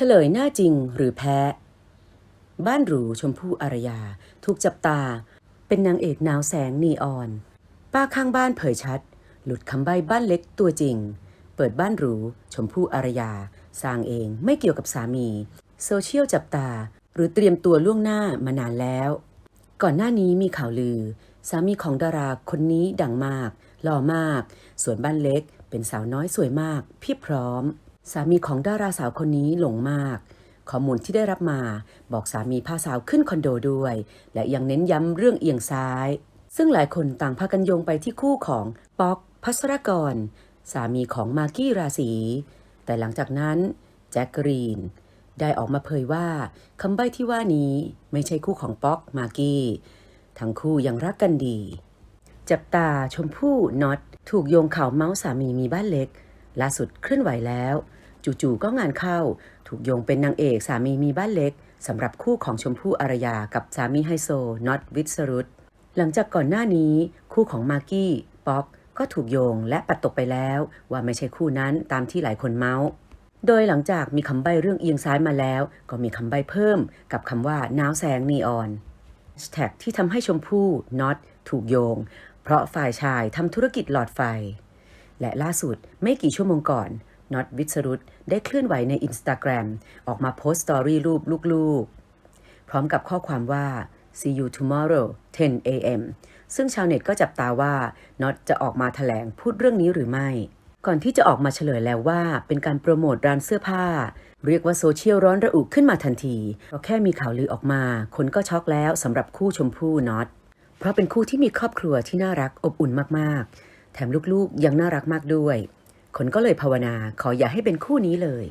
ฉลยหน้าจริงหรือแพ้ บ้านหรูชมพู่อารยา ถูกจับตา เป็นนางเอกหนาวแสงนีออน ป้าข้างบ้านเผยชัด หลุดคำใบ้บ้านเล็กตัวจริง เปิดบ้านหรูชมพู่อารยา สร้างเองไม่เกี่ยวกับสามี โซเชียลจับตา หรือเตรียมตัวล่วงหน้ามานานแล้ว ก่อนหน้านี้มีข่าวลือ สามีของดาราคนนี้ดังมากหล่อมาก ส่วนบ้านเล็กเป็นสาวน้อยสวยมากเพียบพร้อม สามีของดาราสาวคนนี้หลงมาก ข้อมูลที่ได้รับมาบอกสามีพาสาวขึ้นคอนโดด้วย และยังเน้นย้ำเรื่องเอียงซ้าย ซึ่งหลายคนต่างพากันโยงไปที่คู่ของป๊อกพัสรกร สามีของมากกี้ราศี แต่หลังจากนั้นแจ็คกรีนได้ออกมาเผยว่าคำใบ้ที่ว่านี้ไม่ใช่คู่ของป๊อกมากกี้ ทั้งคู่ยังรักกันดี จับตาชมพู่น็อตถูกโยงข่าวเมาส์สามีมีบ้านเล็ก ล่าสุดเคลื่อนไหวแล้ว จู่ๆก็งานเข้า ถูกโยงเป็นนางเอกสามีมีบ้านเล็กสำหรับคู่ของชมพู่อารยากับสามีไฮโซน็อตวิศรุตหลังจากก่อนหน้านี้ คู่ของมากกี้ป๊อกก็ถูกโยงและปัดตกไปแล้ว ว่าไม่ใช่คู่นั้นตามที่หลายคนเมาส์โดยหลังจากมีคำใบ้เรื่องเอียงซ้ายมาแล้ว ก็มีคำใบ้เพิ่มกับคำว่าน้าวแสงนีออนแท็กที่ทำให้ชมพู่น็อตถูกโยง เพราะฝ่ายชายทำธุรกิจหลอดไฟ และล่าสุดไม่กี่ชั่วโมงก่อนน็อตวิศรุตได้เคลื่อนไหวในอินสตาแกรมออกมาโพสต์สตอรี่รูปลูกๆ พร้อมกับข้อความว่า see you tomorrow 10 a.m. ซึ่งชาวเน็ตก็จับตาว่าน็อตจะออกมาแถลงพูดเรื่องนี้หรือไม่ ก่อนที่จะออกมาเฉลยแล้วว่าเป็นการโปรโมทร้านเสื้อผ้า เรียกว่าโซเชียลร้อนระอุขึ้นมาทันทีเพราะแค่มีข่าวลือออกมา คนก็ช็อกแล้วสำหรับคู่ชมพู่น็อตเพราะเป็นคู่ที่มีครอบครัวที่น่ารักอบอุ่นมากๆ แถมลูกๆยังน่ารักมากด้วย คนก็เลยภาวนาขออย่าให้เป็นคู่นี้เลย